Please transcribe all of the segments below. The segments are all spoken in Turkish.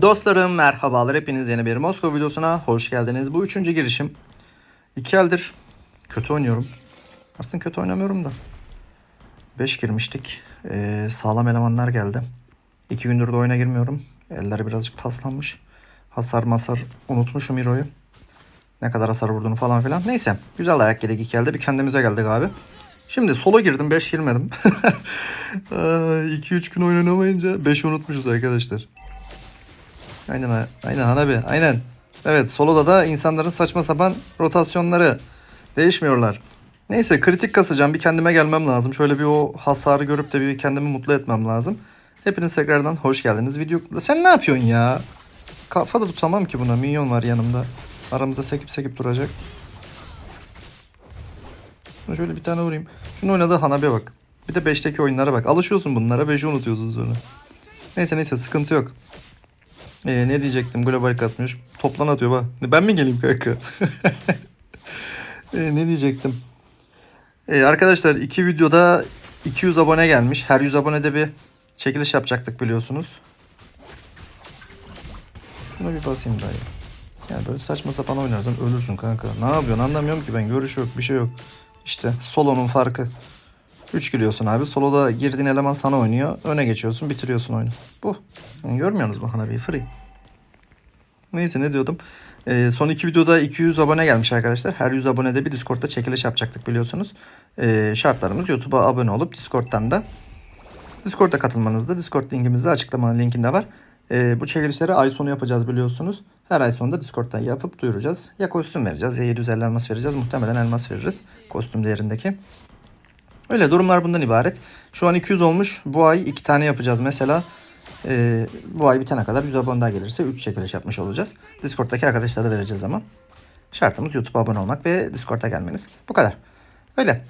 Dostlarım merhabalar hepiniz yeni bir Moskova videosuna hoş geldiniz. Bu üçüncü girişim. İki eldir kötü oynuyorum. Aslında kötü oynamıyorum da. Beş girmiştik. Ee, sağlam elemanlar geldi. İki gündür de oyuna girmiyorum. Eller birazcık paslanmış. Hasar masar unutmuşum Hero'yu. Ne kadar hasar vurduğunu falan filan. Neyse güzel ayak yedik iki elde. Bir kendimize geldik abi. Şimdi solo girdim 5 girmedim. 2-3 gün oynanamayınca 5'i unutmuşuz arkadaşlar. Aynen aynen Hanabi aynen. Evet soloda da insanların saçma sapan rotasyonları değişmiyorlar. Neyse kritik kasacağım bir kendime gelmem lazım. Şöyle bir o hasarı görüp de bir kendimi mutlu etmem lazım. Hepiniz tekrardan hoş geldiniz. Video sen ne yapıyorsun ya? Kafa da tutamam ki buna. Minyon var yanımda. Aramızda sekip sekip duracak. Şuna şöyle bir tane vurayım. Şunu oynadığı Hanabi'ye bak. Bir de 5'teki oyunlara bak. Alışıyorsun bunlara 5'i unutuyorsun sonra. Neyse neyse sıkıntı yok. Ee, ne diyecektim global kasmış. Toplan atıyor bak. Ben mi geleyim kanka? ee, ne diyecektim? Ee, arkadaşlar iki videoda 200 abone gelmiş. Her 100 abonede bir çekiliş yapacaktık biliyorsunuz. Şuna bir basayım dayı. Yani böyle saçma sapan oynarsan ölürsün kanka. Ne yapıyorsun anlamıyorum ki ben. Görüş yok bir şey yok. İşte solonun farkı. 3 giriyorsun abi. Soloda girdiğin eleman sana oynuyor. Öne geçiyorsun bitiriyorsun oyunu. Bu. Yani görmüyorsunuz mu Hanabi'yi? Free. Neyse ne diyordum. Ee, son iki videoda 200 abone gelmiş arkadaşlar. Her 100 abonede bir Discord'da çekiliş yapacaktık biliyorsunuz. Ee, şartlarımız YouTube'a abone olup Discord'dan da Discord'a katılmanızda. Discord linkimiz de açıklama linkinde var. Ee, bu çekilişleri ay sonu yapacağız biliyorsunuz. Her ay sonunda Discord'dan yapıp duyuracağız. Ya kostüm vereceğiz ya 750 elmas vereceğiz. Muhtemelen elmas veririz. Kostüm değerindeki. Öyle durumlar bundan ibaret. Şu an 200 olmuş. Bu ay iki tane yapacağız mesela. Ee, bu ay bitene kadar 100 abone daha gelirse 3 çekiliş yapmış olacağız. Discord'daki arkadaşlara vereceğiz ama. Şartımız YouTube'a abone olmak ve Discord'a gelmeniz. Bu kadar. Öyle.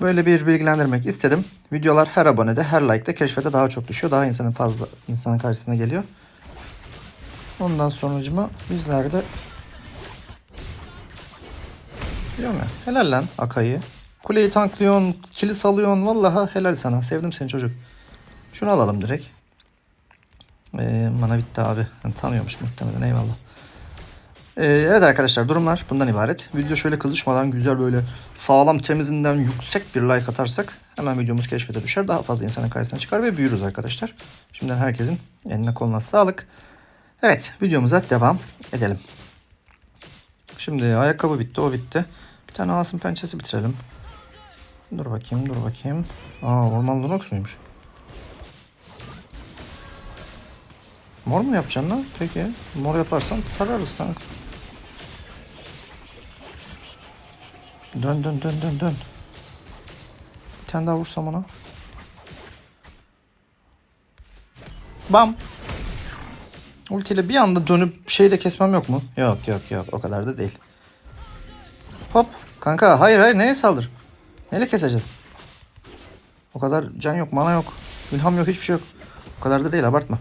Böyle bir bilgilendirmek istedim. Videolar her abonede, her like'da keşfete daha çok düşüyor. Daha insanın fazla insanın karşısına geliyor. Ondan sonucuma bizler de Diyorum ya. Helal lan Akay'ı. Kuleyi tanklıyorsun, kilis alıyorsun. Vallahi helal sana. Sevdim seni çocuk. Şunu alalım direkt. Ee, mana bitti abi. Yani tanıyormuş muhtemelen eyvallah. Ee, evet arkadaşlar durumlar bundan ibaret. Video şöyle kızışmadan güzel böyle sağlam temizinden yüksek bir like atarsak hemen videomuz keşfete düşer. Daha fazla insanın karşısına çıkar ve büyürüz arkadaşlar. Şimdiden herkesin eline koluna sağlık. Evet videomuza devam edelim. Şimdi ayakkabı bitti o bitti. Bir tane asım pençesi bitirelim. Dur bakayım dur bakayım. Aa orman Lunox muymuş? Mor mu yapacaksın lan? Peki. Mor yaparsan sararız kanka. Dön dön dön dön dön. Bir tane daha vursam ona. Bam. Ultiyle bir anda dönüp şeyi de kesmem yok mu? Yok yok yok o kadar da değil. Hop. Kanka hayır hayır neye saldır? Neyle keseceğiz? O kadar can yok, mana yok. ilham yok, hiçbir şey yok. O kadar da değil abartma.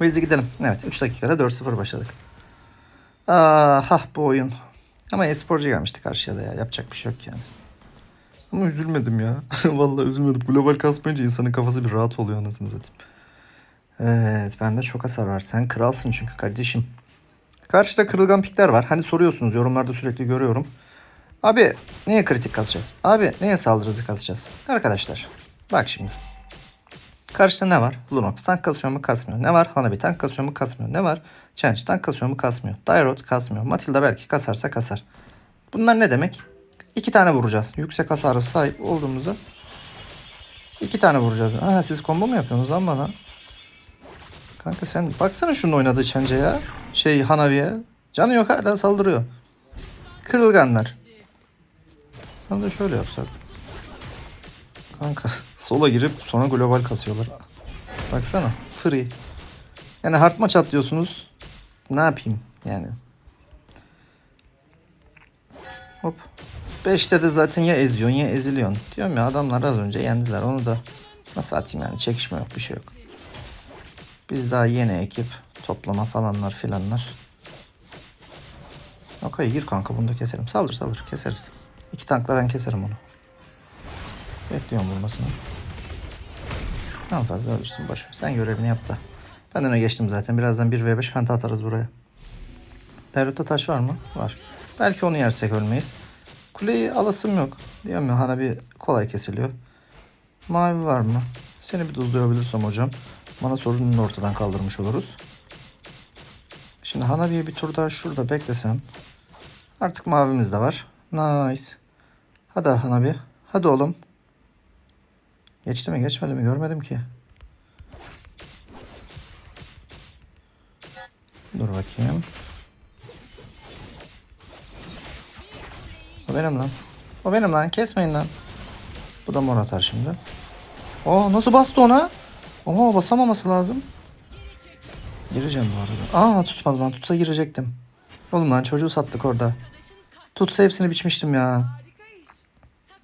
Biz gidelim. Evet 3 dakikada 4-0 başladık. Ah bu oyun. Ama esporcu gelmişti karşıya da ya. Yapacak bir şey yok yani. Ama üzülmedim ya. Vallahi üzülmedim. Global kasmayınca insanın kafası bir rahat oluyor anasını satayım. Evet bende çok hasar var. Sen kralsın çünkü kardeşim. Karşıda kırılgan pikler var. Hani soruyorsunuz yorumlarda sürekli görüyorum. Abi neye kritik kasacağız? Abi neye saldırı hızı kasacağız? Arkadaşlar bak şimdi. Karşıda ne var? Lunox tank kasıyor mu kasmıyor. Ne var? Hanabi tank kasıyor mu kasmıyor. Ne var? Change tank kasıyor mu kasmıyor. Dairot kasmıyor. Matilda belki kasarsa kasar. Bunlar ne demek? İki tane vuracağız. Yüksek hasara sahip olduğumuzda iki tane vuracağız. Ha siz combo mu yapıyorsunuz lan bana? Kanka sen baksana şunun oynadığı Change'e ya. Şey Hanabi'ye. Canı yok hala saldırıyor. Kırılganlar. Sana da şöyle yapsak. Kanka sola girip sonra global kasıyorlar. Baksana free. Yani hard maç atlıyorsunuz. Ne yapayım yani. Hop. 5'te de zaten ya eziyorsun ya eziliyorsun. Diyorum ya adamlar az önce yendiler onu da. Nasıl atayım yani çekişme yok bir şey yok. Biz daha yeni ekip toplama falanlar filanlar. Okay gir kanka bunu da keselim. Saldır saldır keseriz. İki tankla ben keserim onu. Bekliyorum vurmasını. En fazla ölürsün boş. Sen görevini yap da. Ben öne geçtim zaten. Birazdan 1v5 penta atarız buraya. Derrota taş var mı? Var. Belki onu yersek ölmeyiz. Kuleyi alasım yok. Diyorum ya Hanabi kolay kesiliyor. Mavi var mı? Seni bir duzlayabilirsem hocam. Mana sorununu da ortadan kaldırmış oluruz. Şimdi Hanabi'ye bir tur daha şurada beklesem. Artık mavimiz de var. Nice. Hadi Hanabi. Hadi oğlum. Geçti mi geçmedi mi görmedim ki. Dur bakayım. O benim lan. O benim lan. Kesmeyin lan. Bu da mor atar şimdi. Aa nasıl bastı ona? Oha basamaması lazım. Gireceğim bu arada. Aa tutmadı lan. Tutsa girecektim. Oğlum lan çocuğu sattık orada. Tutsa hepsini biçmiştim ya.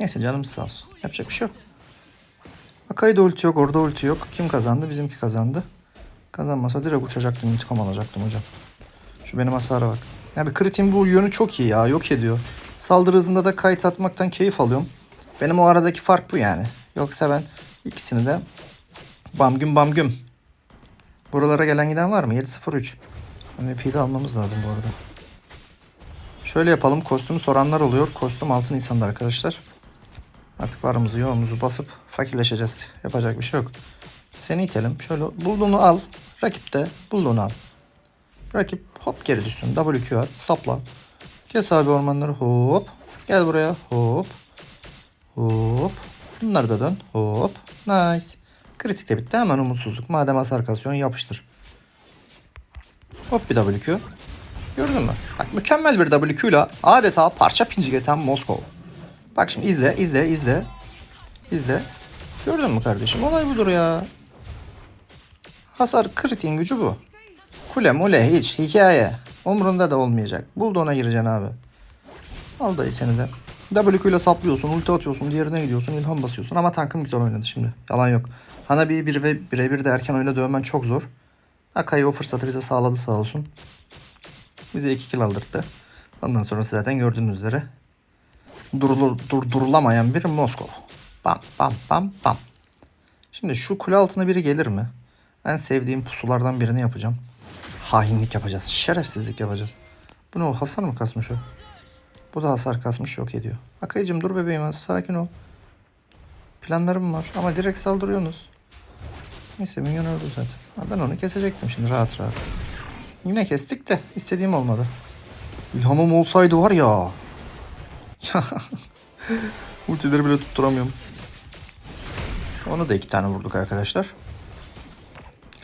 Neyse canımız sağ olsun. Yapacak bir şey yok. Akai'de ulti yok. Orada ulti yok. Kim kazandı? Bizimki kazandı. Kazanmasa direkt uçacaktım. intikam alacaktım hocam. Şu benim hasara bak. Ya bir kritin bu yönü çok iyi ya. Yok ediyor. Saldırı hızında da kayıt atmaktan keyif alıyorum. Benim o aradaki fark bu yani. Yoksa ben ikisini de bam güm bam güm. Buralara gelen giden var mı? 703. MVP'yi de almamız lazım bu arada. Şöyle yapalım. Kostümü soranlar oluyor. Kostüm altın insanda arkadaşlar. Artık varımızı yoğumuzu basıp fakirleşeceğiz. Yapacak bir şey yok. Seni itelim. Şöyle bulduğunu al. Rakip de bulduğunu al. Rakip hop geri düşsün. WQ at. Sapla. Kes abi ormanları hop. Gel buraya hop. Hop. Bunları da dön. Hop. Nice. Kritik de bitti. Hemen umutsuzluk. Madem hasar kasıyorsun yapıştır. Hop bir WQ. Gördün mü? Bak mükemmel bir WQ ile adeta parça pinci eten Moskova. Bak şimdi izle, izle, izle. İzle. Gördün mü kardeşim? Olay budur ya. Hasar kritiğin gücü bu. Kule mule hiç hikaye. Umrunda da olmayacak. Buldu ona gireceksin abi. Al dayı seni de. W ile saplıyorsun, ulti atıyorsun, diğerine gidiyorsun, ilham basıyorsun. Ama tankın güzel oynadı şimdi. Yalan yok. Hanabi'yi bir ve birebir de erken oyuna dövmen çok zor. Akai o fırsatı bize sağladı sağ olsun. Bize iki kill aldırdı. Ondan sonra zaten gördüğünüz üzere durulur, durdurulamayan bir Moskov. Bam bam bam bam. Şimdi şu kule altına biri gelir mi? En sevdiğim pusulardan birini yapacağım. Hainlik yapacağız. Şerefsizlik yapacağız. Bu ne o? Hasar mı kasmış o? Bu da hasar kasmış yok ediyor. Akayıcım dur bebeğim sakin ol. Planlarım var ama direkt saldırıyorsunuz. Neyse minyon öldü zaten. Ben onu kesecektim şimdi rahat rahat. Yine kestik de istediğim olmadı. İlhamım olsaydı var ya. Ultileri bile tutturamıyorum. Onu da iki tane vurduk arkadaşlar.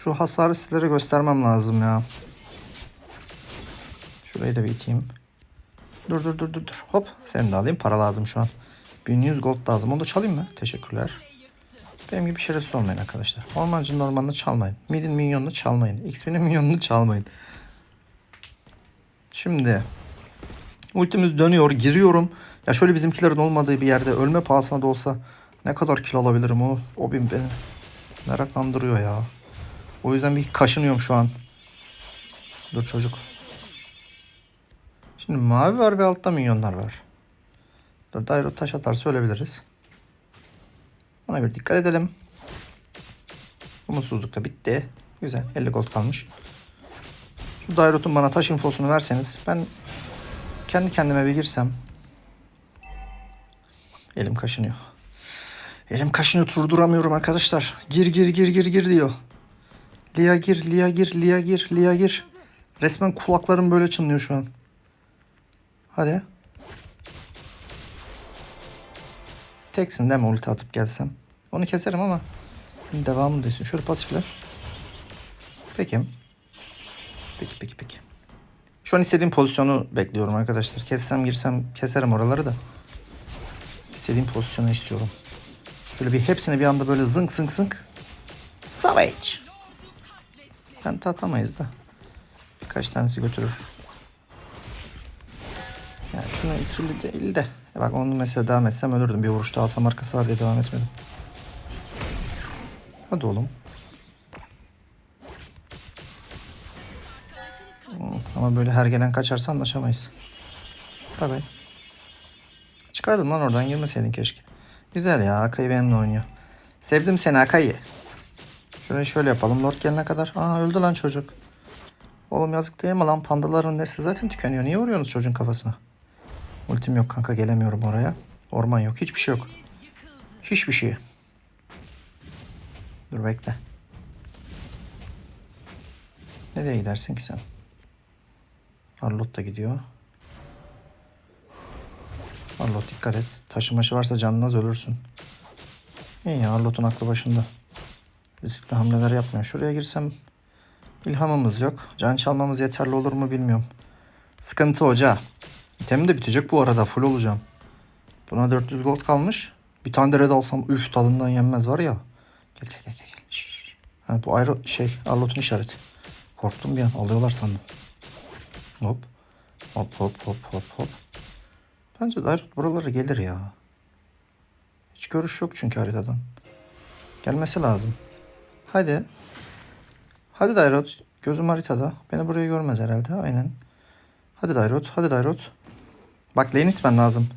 Şu hasarı sizlere göstermem lazım ya. Şurayı da bir iteyim. Dur dur dur dur dur. Hop seni de alayım. Para lazım şu an. 1100 gold lazım. Onu da çalayım mı? Teşekkürler. Benim gibi şerefsiz olmayın arkadaşlar. Ormancının ormanını çalmayın. Midin minyonunu çalmayın. XP'nin minyonunu çalmayın. Şimdi ultimiz dönüyor. Giriyorum. Ya şöyle bizimkilerin olmadığı bir yerde ölme pahasına da olsa ne kadar kill alabilirim o, o bin beni meraklandırıyor ya. O yüzden bir kaşınıyorum şu an. Dur çocuk. Şimdi mavi var ve altta minyonlar var. Dur Dairo taş atarsa ölebiliriz. Ona bir dikkat edelim. Umutsuzluk da bitti. Güzel. 50 gold kalmış. Şu Dairot'un bana taş infosunu verseniz ben kendi kendime bir girsem. Elim kaşınıyor. Elim kaşınıyor durduramıyorum arkadaşlar. Gir gir gir gir gir diyor. Lia gir, Lia gir, Lia gir, Lia gir. Resmen kulaklarım böyle çınlıyor şu an. Hadi. Teksin değil mi ulti atıp gelsem? Onu keserim ama devamı desin. Şöyle pasifler. Peki. Peki peki peki. Şu an istediğim pozisyonu bekliyorum arkadaşlar. Kessem girsem keserim oraları da. İstediğim pozisyonu istiyorum. Şöyle bir hepsini bir anda böyle zınk zınk zınk. Savage. Penta atamayız da. Birkaç tanesi götürür. Yani şunu ikili değil de. Ya bak onu mesela devam etsem ölürdüm. Bir vuruşta alsam arkası var diye devam etmedim. Hadi oğlum. Hmm, Ama böyle her gelen kaçarsa anlaşamayız. Tabii. Çıkardım lan oradan girmeseydin keşke. Güzel ya Akai benimle oynuyor. Sevdim seni Akai. Şurayı şöyle yapalım. Lord gelene kadar. Aa öldü lan çocuk. Oğlum yazık değil mi lan? Pandaların nesli zaten tükeniyor. Niye vuruyorsunuz çocuğun kafasına? Ultim yok kanka gelemiyorum oraya. Orman yok. Hiçbir şey yok. Hiçbir şey. Dur bekle. Nereye gidersin ki sen? Arlot da gidiyor. Arlot dikkat et. Taşımaşı varsa canın az ölürsün. İyi ya Arlot'un aklı başında. Riskli hamleler yapmıyor. Şuraya girsem ilhamımız yok. Can çalmamız yeterli olur mu bilmiyorum. Sıkıntı hoca. İtemim de bitecek bu arada. Full olacağım. Buna 400 gold kalmış. Bir tane de red alsam üf tadından yenmez var ya. Gel gel gel gel. Ha, bu ayrı şey Arlot'un işareti. Korktum bir an alıyorlar sandım. Hop. Hop hop hop hop hop. Bence Dairot buralara gelir ya. Hiç görüş yok çünkü haritadan. Gelmesi lazım. Hadi. Hadi Dairot. Gözüm haritada. Beni buraya görmez herhalde. Aynen. Hadi Dairot. Hadi Dairot. Bak lane itmen lazım.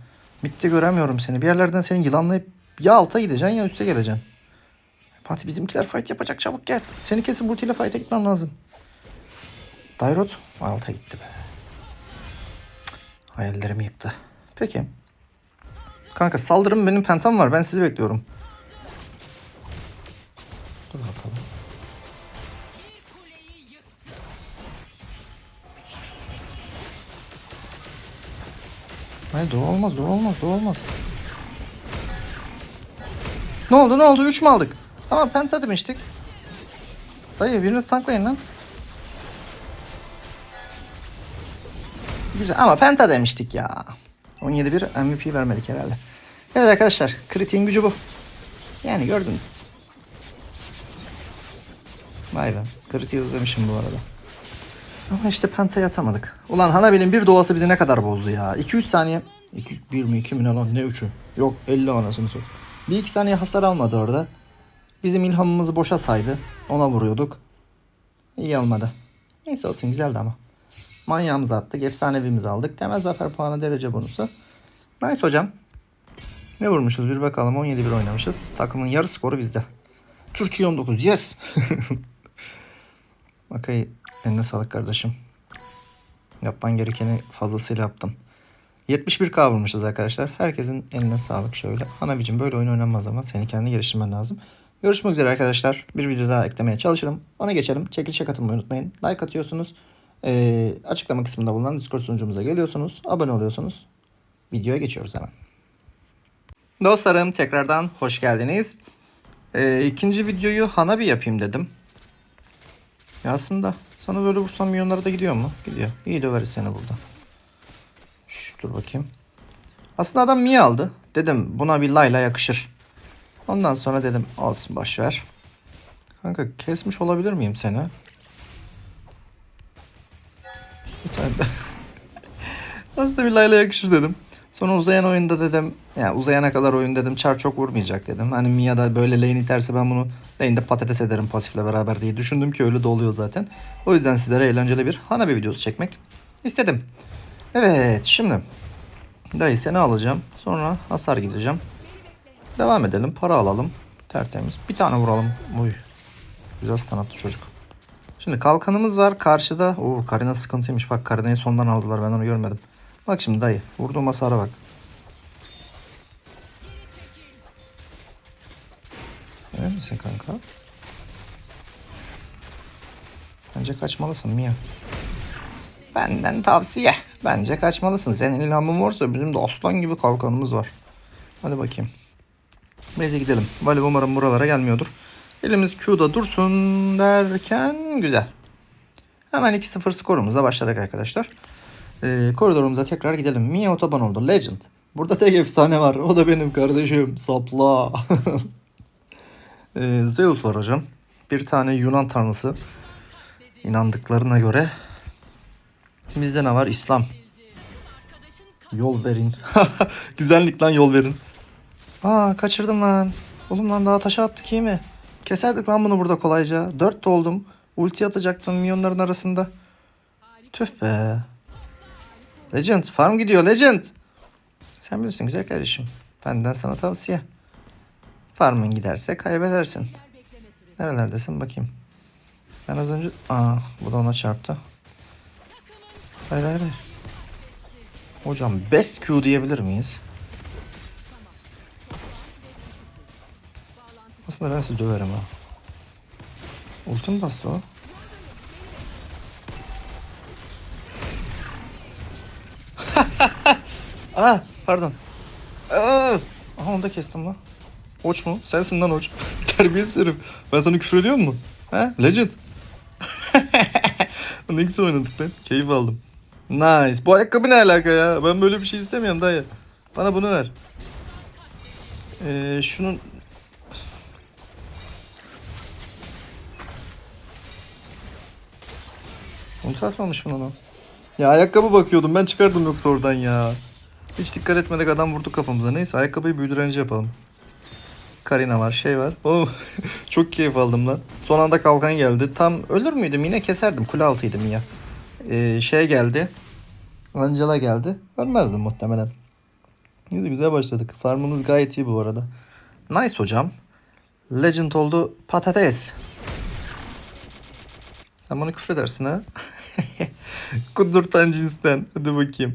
Bitti göremiyorum seni. Bir yerlerden seni yılanlayıp ya alta gideceksin ya üste geleceksin. Fatih bizimkiler fight yapacak çabuk gel. Seni kesin ultiyle fight'e gitmem lazım. Dairot alta gitti be. Hayallerimi yıktı. Peki. Kanka saldırım benim pentam var. Ben sizi bekliyorum. Dur bakalım. Hayır dur olmaz dur olmaz dur olmaz. Ne oldu ne oldu 3 mü aldık? Tamam penta demiştik. Dayı biriniz tanklayın lan. Güzel ama penta demiştik ya. 17-1 MVP vermedik herhalde. Evet arkadaşlar kritiğin gücü bu. Yani gördünüz. Vay be kritiği özlemişim bu arada. Ama işte pentayı atamadık. Ulan Hanabi'nin bir doğası bizi ne kadar bozdu ya. 2-3 saniye. 2, 1 mi 2 mi ne lan ne 3'ü? Yok 50 anasını satayım. Bir iki saniye hasar almadı orada. Bizim ilhamımızı boşa saydı. Ona vuruyorduk. İyi olmadı. Neyse olsun güzeldi ama. Manyağımızı attık. Efsanevimizi aldık. Temel zafer puanı derece bonusu. Nice hocam. Ne vurmuşuz bir bakalım. 17-1 oynamışız. Takımın yarı skoru bizde. Türkiye 19. Yes. Bakay eline sağlık kardeşim. Yapman gerekeni fazlasıyla yaptım. 71k vurmuşuz arkadaşlar. Herkesin eline sağlık şöyle. Hanabicim böyle oyun oynanmaz ama seni kendi geliştirmen lazım. Görüşmek üzere arkadaşlar. Bir video daha eklemeye çalışırım. Ona geçelim. Çekilişe katılmayı unutmayın. Like atıyorsunuz. Ee, açıklama kısmında bulunan Discord sunucumuza geliyorsunuz. Abone oluyorsunuz. Videoya geçiyoruz hemen. Dostlarım tekrardan hoş geldiniz. Ee, ikinci videoyu Hanabi yapayım dedim. Ya aslında sana böyle vursam milyonlara da gidiyor mu? Gidiyor. İyi döveriz seni burada. Şş, dur bakayım. Aslında adam Mia aldı. Dedim buna bir Layla yakışır. Ondan sonra dedim olsun boşver. Kanka kesmiş olabilir miyim seni? Bir tane de. Aslında bir Layla yakışır dedim. Sonra uzayan oyunda dedim. Ya uzayana kadar oyun dedim. Çar çok vurmayacak dedim. Hani Mia da böyle lane iterse ben bunu lane'de patates ederim pasifle beraber diye düşündüm ki öyle de oluyor zaten. O yüzden sizlere eğlenceli bir Hanabi videosu çekmek istedim. Evet şimdi dayı seni alacağım. Sonra hasar gideceğim. Devam edelim. Para alalım. Tertemiz. Bir tane vuralım. Uy. Güzel stun attı çocuk. Şimdi kalkanımız var karşıda. Oo Karina sıkıntıymış. Bak Karina'yı sondan aldılar. Ben onu görmedim. Bak şimdi dayı. Vurduğum hasara bak. Emin misin kanka? Bence kaçmalısın Mia. Benden tavsiye. Bence kaçmalısın. Senin ilhamın varsa bizim de aslan gibi kalkanımız var. Hadi bakayım. Neyse gidelim. Vali umarım buralara gelmiyordur. Elimiz Q'da dursun derken güzel. Hemen 2-0 skorumuza başladık arkadaşlar. Ee, koridorumuza tekrar gidelim. Mia otoban oldu. Legend. Burada tek efsane var. O da benim kardeşim. Sapla. ee, Zeus var hocam. Bir tane Yunan tanrısı. İnandıklarına göre. Bizde ne var? İslam. Yol verin. Güzellik lan yol verin. Aa kaçırdım lan. Oğlum lan daha taşa attık iyi mi? Keserdik lan bunu burada kolayca. Dört de oldum. Ulti atacaktım milyonların arasında. Tüh be. Legend farm gidiyor Legend. Sen bilirsin güzel kardeşim. Benden sana tavsiye. Farmın giderse kaybedersin. Nerelerdesin bakayım. Ben az önce... Aa bu da ona çarptı. Hayır hayır hayır. Hocam best Q diyebilir miyiz? Aslında ben sizi döverim ha. Ultim bastı o. Aa pardon. Aa, aha onu da kestim lan. Oç mu? Sensin lan oç. Terbiyesiz herif. Ben sana küfür ediyor mu? Ha? Legend. ne güzel oynadık lan. Keyif aldım. Nice. Bu ayakkabı ne alaka ya? Ben böyle bir şey istemiyorum dayı. Bana bunu ver. Ee, şunun... Ulti atmamış mı lan o? Ya ayakkabı bakıyordum ben çıkardım yoksa oradan ya. Hiç dikkat etmedik adam vurdu kafamıza. Neyse ayakkabıyı büyüdürence yapalım. Karina var şey var. Oh, çok keyif aldım lan. Son anda kalkan geldi. Tam ölür müydüm yine keserdim. Kule altıydım ya. Ee, şey geldi. Angela geldi. Ölmezdim muhtemelen. Neyse güzel başladık. Farmımız gayet iyi bu arada. Nice hocam. Legend oldu patates. Sen bana küfür edersin ha. Kudurtan cinsten. Hadi bakayım.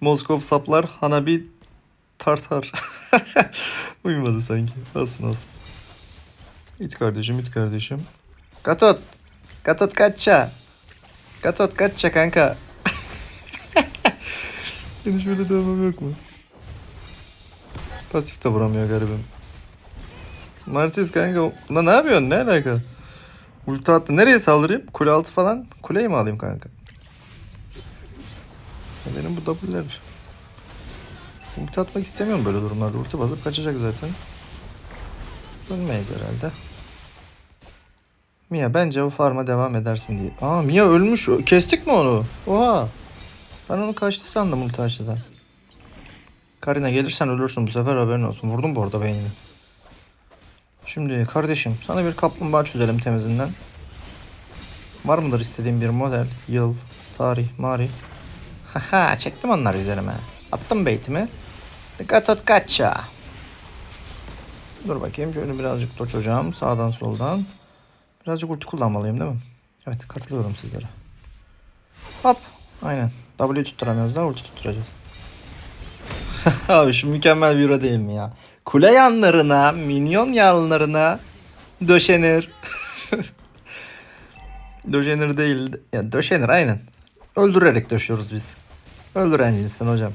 Moskov saplar Hanabi tartar. Uyumadı sanki. Olsun olsun. İt kardeşim it kardeşim. Katot. Katot kaçça. Katot kaçça kanka. Seni şöyle dövmem yok mu? Pasif de vuramıyor garibim. Martis kanka. Ulan ne yapıyorsun? Ne alaka? Ulti attı. Nereye saldırayım? Kule altı falan. Kuleyi mi alayım kanka? Benim bu W'ler. Ulti atmak istemiyorum böyle durumlarda. Ulti basıp kaçacak zaten. Ölmeyiz herhalde. Mia bence o farma devam edersin diye. Aa Mia ölmüş. Kestik mi onu? Oha. Ben onu kaçtı sandım ulti açtıdan. Karina gelirsen ölürsün bu sefer haberin olsun. Vurdum bu arada beynini. Şimdi kardeşim sana bir kaplumbağa çözelim temizinden. Var mıdır istediğin bir model, yıl, tarih, mari? Haha çektim onları üzerime. Attım beytimi. Gatot kaça. Dur bakayım şöyle birazcık doç hocam sağdan soldan. Birazcık ulti kullanmalıyım değil mi? Evet katılıyorum sizlere. Hop aynen. W tutturamıyoruz da ulti tutturacağız. Abi şu mükemmel bir euro değil mi ya? Kule yanlarına, minyon yanlarına döşenir. döşenir değil. Ya döşenir aynen. Öldürerek döşüyoruz biz. Öldüren cinsten hocam.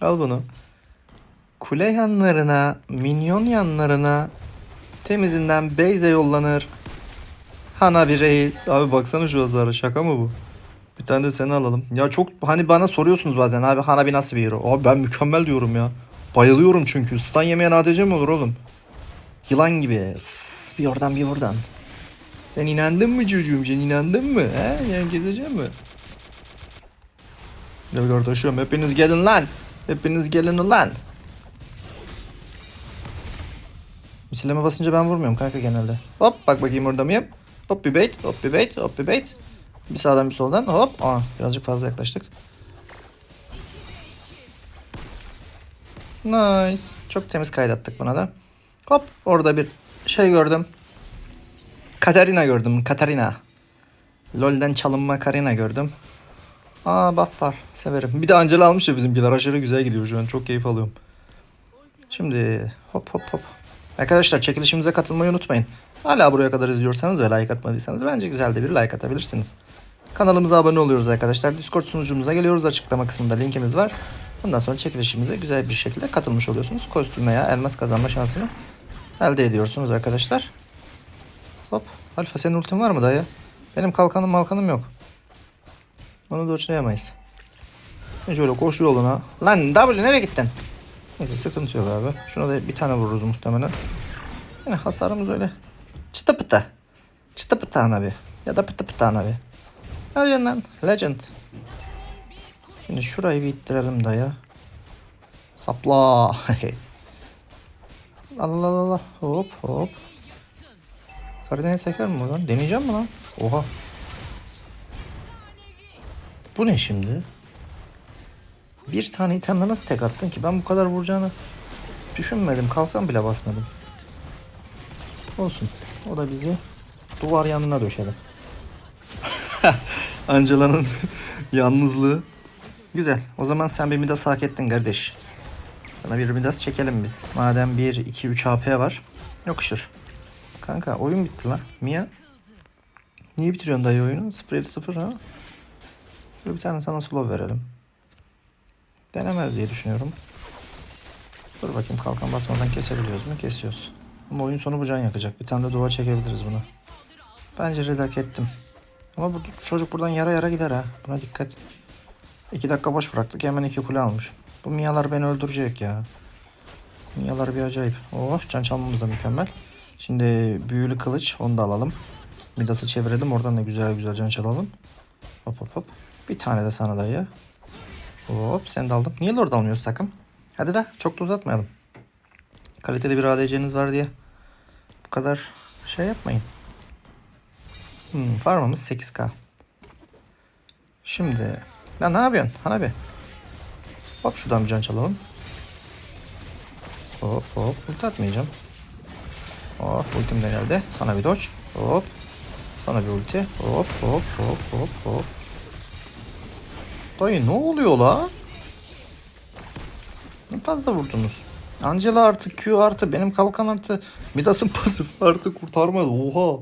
Al bunu. Kule yanlarına, minyon yanlarına temizinden Beyze yollanır. Hana bir reis. Abi baksana şu hasara şaka mı bu? Bir tane de seni alalım. Ya çok hani bana soruyorsunuz bazen abi Hanabi nasıl bir hero? Abi ben mükemmel diyorum ya. Bayılıyorum çünkü. Stun yemeyen ADC mi olur oğlum? Yılan gibi. Bir oradan bir buradan. Sen inandın mı çocuğum? Sen inandın mı? He? Yani gezeceğim mi? Gel kardeşim hepiniz gelin lan. Hepiniz gelin ulan. Misilleme basınca ben vurmuyorum kanka genelde. Hop bak bakayım orada mıyım? Hop bir bait, hop bir bait, hop bir bait. Bir sağdan bir soldan hop. Aa birazcık fazla yaklaştık. Nice. Çok temiz kaydettik buna da. Hop orada bir şey gördüm. Katarina gördüm. Katarina. LoL'den çalınma Karina gördüm. Aa buff var. Severim. Bir de Angela almış ya bizimkiler. Aşırı güzel gidiyor şu an. Çok keyif alıyorum. Şimdi hop hop hop. Arkadaşlar çekilişimize katılmayı unutmayın. Hala buraya kadar izliyorsanız ve like atmadıysanız bence güzel de bir like atabilirsiniz. Kanalımıza abone oluyoruz arkadaşlar. Discord sunucumuza geliyoruz. Açıklama kısmında linkimiz var. Bundan sonra çekilişimize güzel bir şekilde katılmış oluyorsunuz. Kostüm veya elmas kazanma şansını elde ediyorsunuz arkadaşlar. Hop. Alfa senin ultin var mı dayı? Benim kalkanım malkanım yok. Onu da uçlayamayız. Şöyle koş yoluna. Lan W nereye gittin? Neyse sıkıntı yok abi. Şuna da bir tane vururuz muhtemelen. Yani hasarımız öyle. Çıtı pıtı. Çıtı pıtı abi. Ya da pıtı pıtı abi. Hadi lan. Legend. Şimdi şurayı bir ittirelim dayı. Sapla. Allah Allah. Hop hop. Karidanya seker mi buradan? Deneyeceğim mi lan? Oha. Bu ne şimdi? Bir tane itemle nasıl tek attın ki? Ben bu kadar vuracağını düşünmedim. Kalkan bile basmadım. Olsun. O da bizi duvar yanına döşedi. Angela'nın yalnızlığı. Güzel. O zaman sen bir Midas hak ettin kardeş. Sana bir Midas çekelim biz. Madem 1, 2, 3 HP var. Yakışır. Kanka oyun bitti lan. Mia. Niye bitiriyorsun dayı oyunu? 0-7-0 ha? Şöyle bir tane sana slow verelim. Denemez diye düşünüyorum. Dur bakayım kalkan basmadan kesebiliyoruz mu? Kesiyoruz. Ama oyun sonu bu can yakacak. Bir tane de dua çekebiliriz buna. Bence redak ettim. Ama bu çocuk buradan yara yara gider ha. Buna dikkat. İki dakika boş bıraktık hemen iki kule almış. Bu miyalar beni öldürecek ya. Miyalar bir acayip. Oh can çalmamız da mükemmel. Şimdi büyülü kılıç onu da alalım. Midas'ı çevirelim oradan da güzel güzel can çalalım. Hop hop hop. Bir tane de sana dayı. Hop sen de aldım. Niye lord almıyoruz takım? Hadi de çok da uzatmayalım. Kaliteli bir ADC'niz var diye. Bu kadar şey yapmayın. Hmm, farmımız 8k. Şimdi. Ya ne yapıyorsun Hanabi? Hop şuradan bir can çalalım. Hop hop ulti atmayacağım. Hop ultim de geldi. Sana bir dodge. Hop. Sana bir ulti. Hop hop hop hop hop. Dayı ne oluyor la? Ne fazla vurdunuz. Angela artı Q artı benim kalkan artı Midas'ın pasif artı kurtarmadı. Oha.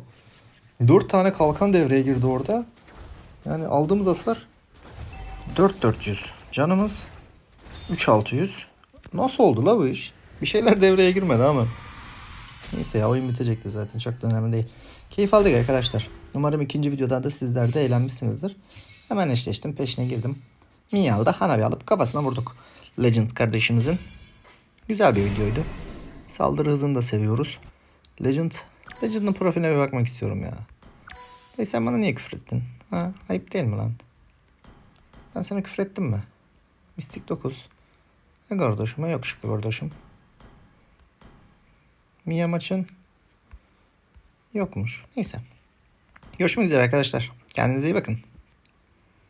4 tane kalkan devreye girdi orada. Yani aldığımız hasar 4400. Canımız 3600. Nasıl oldu la bu iş? Bir şeyler devreye girmedi ama. Neyse ya oyun bitecekti zaten. Çok da önemli değil. Keyif aldık arkadaşlar. Umarım ikinci videodan da sizler de eğlenmişsinizdir. Hemen eşleştim. Peşine girdim. Minyal'da Hanabi alıp kafasına vurduk. Legend kardeşimizin. Güzel bir videoydu. Saldırı hızını da seviyoruz. Legend. Legend'ın profiline bir bakmak istiyorum ya. E sen bana niye küfür ettin? Ha, ayıp değil mi lan? Ben sana küfür ettim mi? Mistik 9. E kardeşim, e yakışıklı kardeşim. Mia maçın yokmuş. Neyse. Görüşmek üzere arkadaşlar. Kendinize iyi bakın.